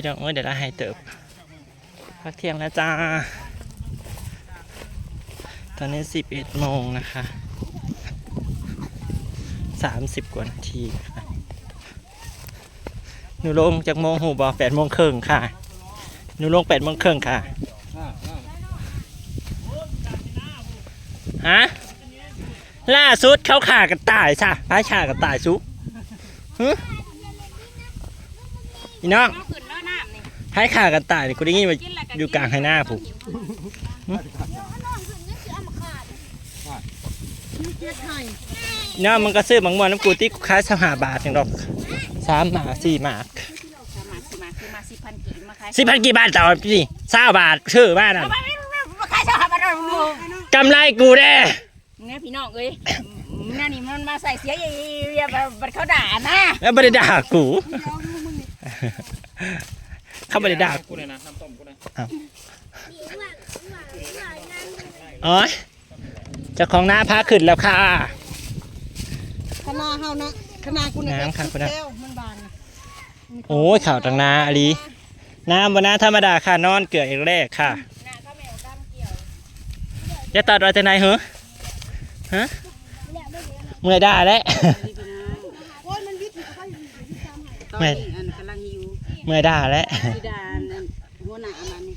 พี่น้องเอ้ยเดี๋ยวเราให้เติบพักเที่ยงแล้วจ้า ตอนนี้สิบเอ็ดโมงนะคะสามสิบกว่านาทีค่ะหนูลงจากโมงหูบอแปดโมงครึ่งค่ะหนูลงแปดโมงครึ่งค่ะฮะล่าสุดเขาขากันตายซะพายขากันตายซุฮึอีน้อง เอาขึ้นแล้วน้ำนี่พายขากันตายนี่กูได้ยินมากินแล้วก็อยู่กลางให้หน้าผมน้องมันก็ซื้อบางมวนน้ำกูที่กูขายสหาบาทอย่างดอกสามหมากสี่หมากสมาสิมาคือมาสิพันกี่มาขายสิบพันกี่บาทต่อพี่เศร้าบาทชื่อบ้านนั่นเอาไปไม่ไม่มาขายสหบัตรเราลูกกำไรกูแน่เนี่ยพี่น้องเอ้ยนั่นนี่มันมาใส่เสียเยแบบบัดเขาด่านะแล้วไม่ได้ด่ากู เขาไม่ได้ด่ากูกูเลยนะน้ำต้มกูเลยโอ้ยเจ้าของหน้าพาขึ้นแล้วค่ะคณะเฮานะคณะกูเนี่ยน้ำค่ะคุณนะแก้วมันบางนะโอ้ยข่าวตังนาอลีน้ำวันน้าธรรมดาค่ะนอนเกลืออีกแรกค่ะหน้าเขาแมวดำเกี่ยวจะตัดอะไรจากไหนเหรอฮะเมื่อยได้แล้วโอ้ยมันวิทย์เขาก็อยู่ที่ตามหาตอนนี้อันกำลังหิว เมื่อยได้แล้วที่ดานอันหัวหน้ามันนี่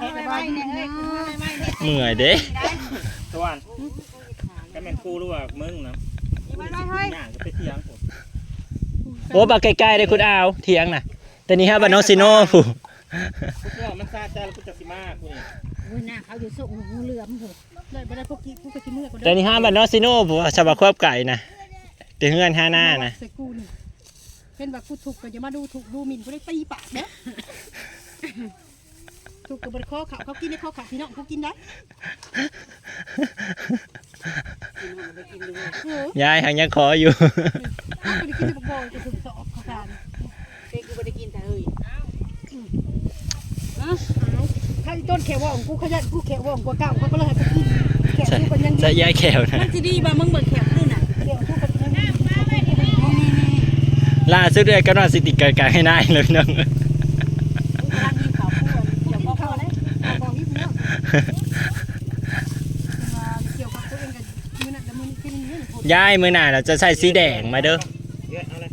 สบายเนี่ยเอ้ยไม่ไม่เนี่ยเมื่อยเด้ตะวันก็แม่นกูรู้ว่ามึงนะย่างจะไปเที่ยงผมโอ้บักใกล้ๆเลยคุณอาวเถียงน่ะ แต่นี่ฮะบานโนซิโน่ผู้กูว่ามันซาใจแล้วกูจะสิมากูนี่โอ้ยหน้าเขาอยู่ส่งงูเหลือมผมเลยบ่ได้พวกกี้กูก็สิเมื่อยกูแต่นี่ฮะบานโนซิโน่ผู้ชาวบ้านควบไก่นะ เดี๋ยวเฮือนห้าหน้านะใส่กูนี่เป็นแบบกูถูกก็จะมาดูถูกดูหมิ่นกูได้ตีปากเด้อถูกกับบริข้อเขาเขากินในข้อขาพี่น้องเขากินได้เออยายหังยังขออยู่เขาไปกินในบักบอยจะถูกสอบเขาการเด็กกูไม่ได้กินแต่เฮ้ยถ้าอีต้นแขวว่องกูขยันกูแขวว่องกว่าเก่าเขาก็เลยให้กูกินแขวจะกูกันยังจะยายแขวนะมันจะดีบ่มึงเบิกแขกขึ้นอะแขวกูกันยัง ล่าสุดเลยก็นอนสิติดกันกันให้ได้เลยพี่น้องกำลังกินข้าวคั่วเดี๋ยวก็เข้ายยบอกนี่พี่น้องเกี่ยวกับตัวเองกันมือนั่นกับมือนี้กินนี่ผมยายมือหน้าเราจะใส่สีแดงมาเด้อเยอะเอาเลย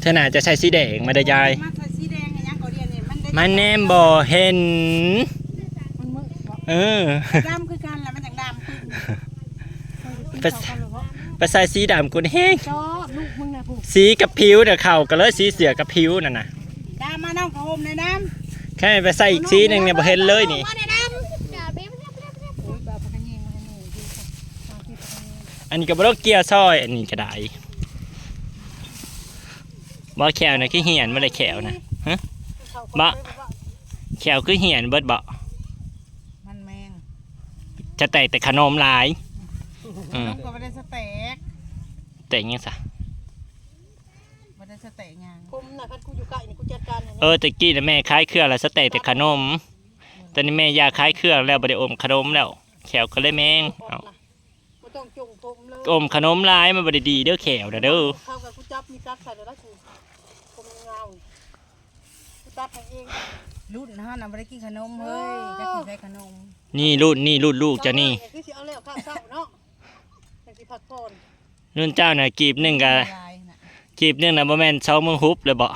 เธอหน้าจะใส่สีแดงมาเด้อยายมาใส่สีแดงอย่างก็เรียนนี่มันได้มันแนมบ่เห็น เออดำคือกันแล้วมันจังดำ ไปเขากันหรอไปใส่สีดำกุนแห้งจอบลูกมึงนะผู้สีกับผิวเดี๋ยวเข่าก็เลยสีเสือกับผิวนั่นน่ะดำมาน้องเขาห่มในน้แค่ไปใส่อีกสีหนึ่งเนี่ยบ่เห็นเลยนี่โอ้ยแบบพักยิงมาเนี่ยดูค่ะตามที่พักยิงอันนี้ก็บ่ต้องเกียร์ซอย อันนี้ก็ได้บ่แขวนะคือเหียนบ่ได้แขวนะบะแขวคือเหียนเบิดบ่ำมันแมงจะแต่แต่ขนมหลาย อืมน้องก็ไม่ได้สเต็กแต่ยังซะไม่ได้สเต็กยังผมน่ะคันกูอยู่ใกล้นี่กูจัดการเนี่ยเออแต่กี้น่ะแม่ขายเครื่องแล้วสเตแต่ขนมตอนนี้แม่อยากขายเครื่องแล้วบ่ได้อมขนมแล้วแขวก็เลยแมงเอากูต้องจงผมเลยอมขนมหลายมันบ่ได้ดีเด้อแขวน่ะเด้อเข้ากับกูจับมีจับใส่เลยนะกูผมเงากูจับเองรุ่นฮะน่ะไม่ได้กินขนมเฮ้ยจะกินใส่ขนมนี่รุ่นนี่รุ่นลูกเจ้านี่คือสิเอาแล้วข้าวเช้าเนาะจังสิ พักผ่อนรุ่นเจ้าน่ะกีบหนึงก็ลายน่ะกีบหนึงน่ะบ่แม่นเซามือฮุบเลยบ่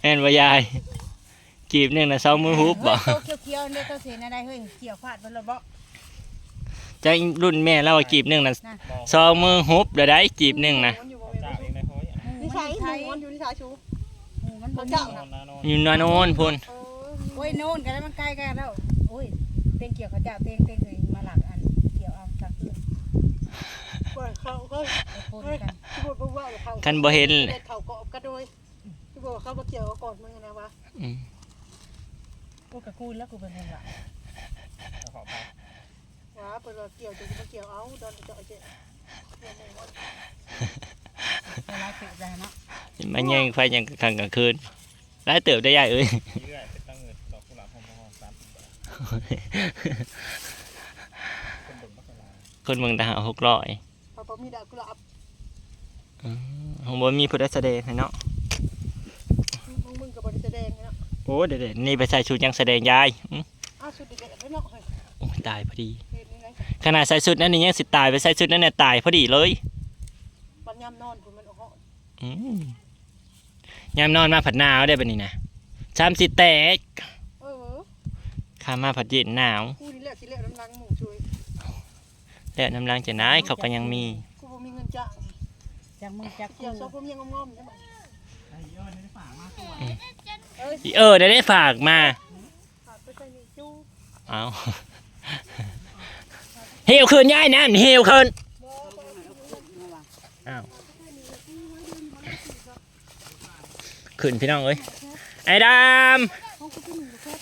แม่นบ่ยายกีบหนึงน่ะเซามือฮุบบ่ เฮ้ยโตเขียวๆเนี่ยโตเสียอะไรเฮ้ยเขียวฟาดบนรถบ่จังรุ่นแม่เราว่ากีบหนึงน่ะเซามือฮุบเด้อได้กีบหนึงน่ะมันอยู่บ่เจ้าเองได้เฮ้ยนี่ใช่หมูมันอยู่ที่สาชู หมูมันบ่เจ้ามีนอนนอนอยู่นานโน่นพุ่นเออโอ้ยโน่นกันแล้วมันใกล้กันแล้วโอ้ย เต็งเกี่ยวเขาเจ้าเต็งเต็งเลยมาหลักอันเกี่ยวเอาสักคืนเขาก็ไปโพนกันที่บอกว่าเขาคันบ่เห็นเขาเกาะกันด้วยที่บอกเขามาเกี่ยวก่อนมึงนะวะอืมกูกับกูแล้วกูเป็นคนหลักขอไปว้าเปิดเกี่ยวจะมาเกี่ยวเอาโดนเจาะเจ๊เวลาเกิดใจเนาะมันยังไฟยังกลางกลางคืนหลายเติบได้ยายเอ้ย คนเมืองทหารหกร้อยพอพอมีดอกกุหลาบผมบ่มีผู้ได้แสดงให้เนาะมึงมึงกับบริแสดงเนาะโอ้เด็ดๆนี่ไปใส่ชุดยังแสดงยายอื้ออ้าวสุดเด็ดๆแล้วเนาะเฮ้ยโอ้ยตายพอดีเห็นยังไงขนาดใส่ชุดนั้นนี่ยังสิตายไปใส่ชุดนั้นเนี่ยตายพอดีเลยปัญญามนอนผมมันเหาะอืมยามนอนมาผัดหนาวได้ปะนี่นะชามสิแตกเออ ข้ามมาผัดเย็นหนาวกูนี่แหละสิเละน้ำลังหมูช่วยแล้วน้ำล้างจะน้ายเขาก็ยังมีกูบ่มีเงินจ้างจากมึงจากเกี่ยวซอกผมยังงอมๆใช่ไหมอีเออได้ได้ฝากมาขาดไปใส่นี่จู้เอาเหี่ยวคืนย่ายนะเหี่ยวคืนอ้าวขึ้นพี่น้องเอ้ยไอ้ดาม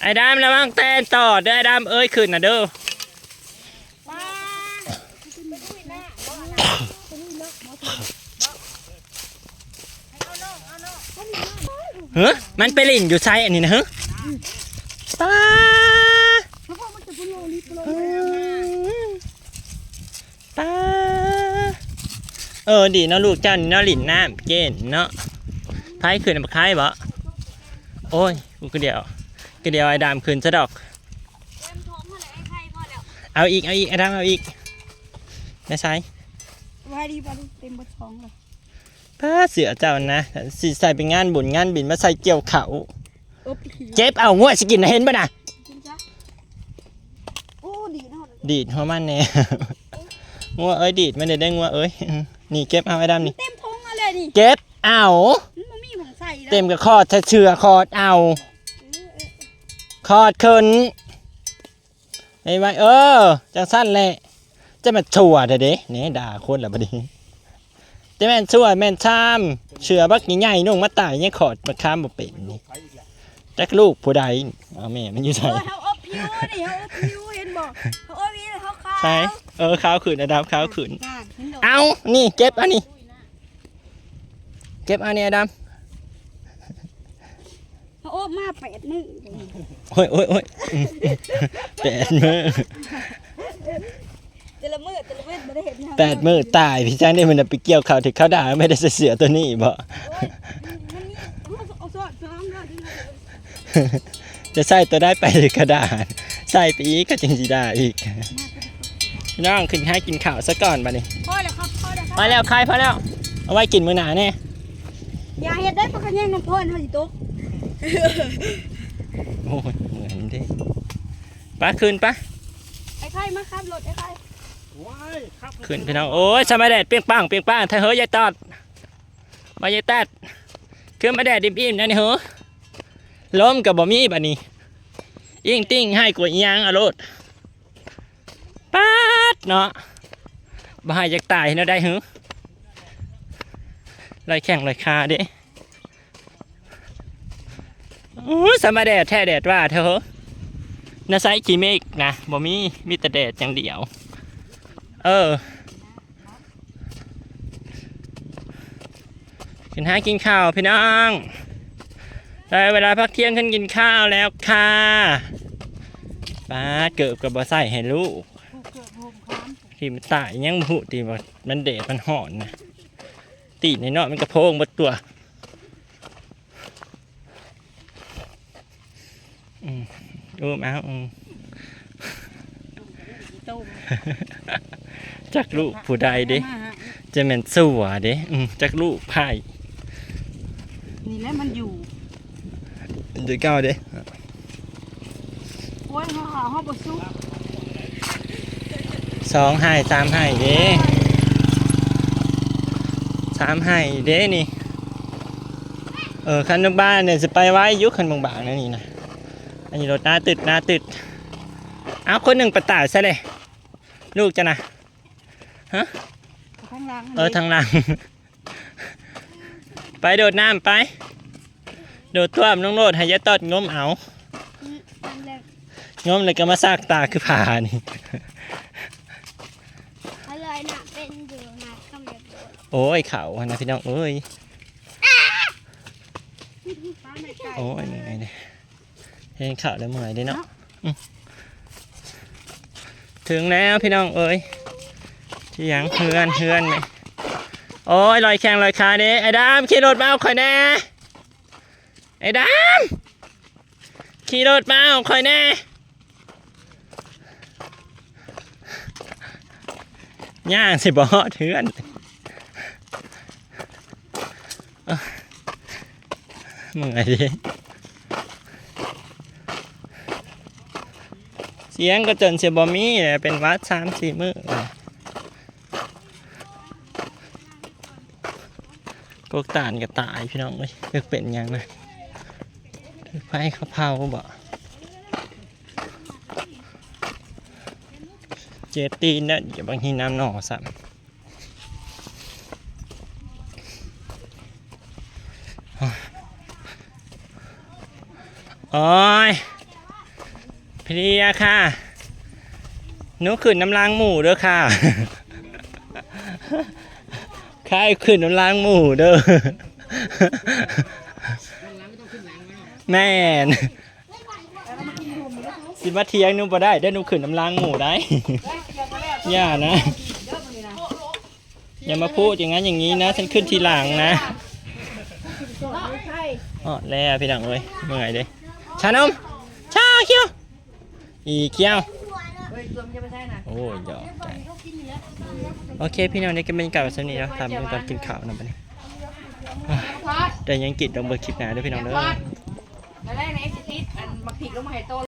ไอ้ดามระวังแตนต่อเด้อไอ้ดาเอ้ยขึ้นนะเด้อเฮ้ยมันไปลิ่นอยู่ไซอันนี้นะเฮ้ยป้าป้าเออดีเนาะลูกเจ้านี่เนาะหลินน้ำเกณฑ์เนาะพายขึ้นมาคายบ่โอ้ยกูก็เดียว ก็เดียวไอ้ดามขึ้นซะดอกเอาอีกเอาอีกไอ้ดามเอาอีกไม่ใช่ไว้ดีป่ะลูกเต็มบดท้องเลยป้าเสือเจ้านะสิใส่เป็นงานบุญงานบินมาใส่เกี่ยวเขาอบขี้เจ็บเอางวดสกินน่ะเห็นป่ะนะกินจ้ะโอ้ดีเนาะดีดหัวมันแน่งัวเอ้ยดีดมันเด็ดได้งัวเอ้ยนี่เก็บเอาไอ้ดามนี่เต็มท้องอะไรนี่เก็บเอามันบ่มีของใส่แล้วเต็มกับคอดถ้าเชื่อคอดเอา คอดขึ้นไอ้ไว้เออจังสั้นแหละจะมาชั่วเด้อเด้เนี่ยด่าคนละบดนีจะแม่นชั่วแม่นชามเชื่อบักใหญ่ๆนุ่งมาตายเนี่ยขอดมาข้ามบ่เป็นนี่จักลูกผู้ใดเอาแม่มันอยู่ใส่เออเขาอบผิวนี่เขาอบผิวเห็นบ่เขาอบผิวเขาขาวใช่เออขาวขืนอะดับขาวขืนอ่าเห็นดอกเอานี่เก็บอันนี้เก็บอันนี้อะ ดเขาอบมาแปดมื้อำโอ้ยโอ้ยโอ้ยอืมแปดมือแต่ละมื้อแต่ละเว้นบ่ได้เห็นหยังแปดมือตายพี่จ้างได้มันไปเกี่ยวเขาถึงเขาด่าไม่ได้เสือตัวนี้บ่มันนี่เอาเอาสอดซ้อมได้ที่ไหนจะใส่ตัวได้ไปหรือกระดาษใส่ไปอีกก็จริงจีได้อีกพี่น้องขึ้นให้กินข้าวซะก่อนบัดนี้พอแล้วครับพอแล้วครับพอแล้วใครพอแล้วเอาไว้กินมื้อหนาแน่อย่าเฮ็ดได้ปะกันแย่งน้ำพ่นเฮาสิตก โอ้ยเหมือนเด้ป้าขึ้นปะไอ้ไข่มาครับรถไอ้ไข่ว้ายครับขึ้นพี่น้องโอ้ยสมัยแดดเปรี้ยงปังเปรี้ยงปังถ้าเฮ้ยยายตอดมายายแตดขึ้นมาแดดดิ่มๆนั่นนี่เหรอล้มกับบ่มีบัดนี้ยิ่งติ้งให้กว่าอีหยังอะโลดป๊าดเนาะบ่ให้จักตายเนาะได้เหรอลอยแข่งลอยคาเด้โอ้สมัยแดดแท้แดดว่าเธอนาไซกี่เมกนะบ่มีมีแต่แดดอย่างเดียว เออกินหากินข้าวพี่น้องได้เวลาพักเที่ยงขึ้นกินข้าวแล้วค่ะป้าเกิบกับบะใส่ให้ลูกที่มันตายยังบุตีว่มันเดดมันหอนนะตีในนาะมันกระโพงบดตัวอืม อุ้มเอาอืมต้มจักลูกผู้ใดเด้มาฮะจะแม่นสัวเด้อืมจักลูกไผ่นี่แหละมันอยู่เดี๋ยวเก้าเด้โอ้ยเฮาหาเฮาบ่สู้สองให้สามให้เด้สามให้เด้นี่ เออคันบ้านเนี่ยจะไปไว้อยุคันบางๆนะนี่นะ อันนี้รถหน้าตึดหน้าตึดเอาคนหนึ่งประตายซะเลย ลูกจะนะข้างล่างเออทางหลัง ไปโดดน้ำไป โดดตัวมน้องโลดให้ยายตอดงมเอานั่นแหละงมเลยก็มาซากตาคือผ่านี่อะไรนะเป็นอยู่นะคำเดียวโอ้ยเขาอะนะพี่น้องเอ้ยฟ้าแม่ไก่โอ้ยเหนื่อยเลย เห็นข่าวแล้วเมื่อยด้เนาะถึงแล้วพี่น้องเอ้ยเสียงเฮือนเฮือนไหมโอ้ยลอยแข้งลอยขาเด้ไอ้ดามขี่รถมาเอาข่อยแน่ไอ้ดามขี่รถมาเอาข่อยแน่ย่างสิบอเทือนเมื่อยดิ เสียงก็จนเสียบอมี่เป็นวัดสามสี่มือเลยกตานก็ตายพี่น้องเลยเลือกเป็นยังเลยไฟเขาเผาบ่เจตีนเนี่ยอย่าบางทีน้ำหน่อสัมโอ้ย เพลียค่ะหนูขึ้นน้ำล้างหมูเด้อค่ะใครขึ้นน้ำล้างหมูเด้อแม่นสิมาเทียงนูบ่ได้ได้หนูขึ้นน้ำล้างหมูได้อย่านะ อย่ามาพูดอย่างนั้นอย่างนี้นะ ฉันขึ้นทีหลังนะอ๋อแล้วพี่ดังเลยเมื่อยเลยชานมชาเขียว อีเขียวเฮ้ยตัวมันจะไปใช่น่ะโอ้ยหยอกใจโอเคพี่น้องนี่ก็เป็นการแบบนี้แล้วทำเป็นการกินข้าวนะบัดนี้แต่ยังกินต้องเบอร์คลิปหนาด้วยพี่น้องเด้อ แล้วแรกในเอ็กซิสอันมาผิดลงมาให้โต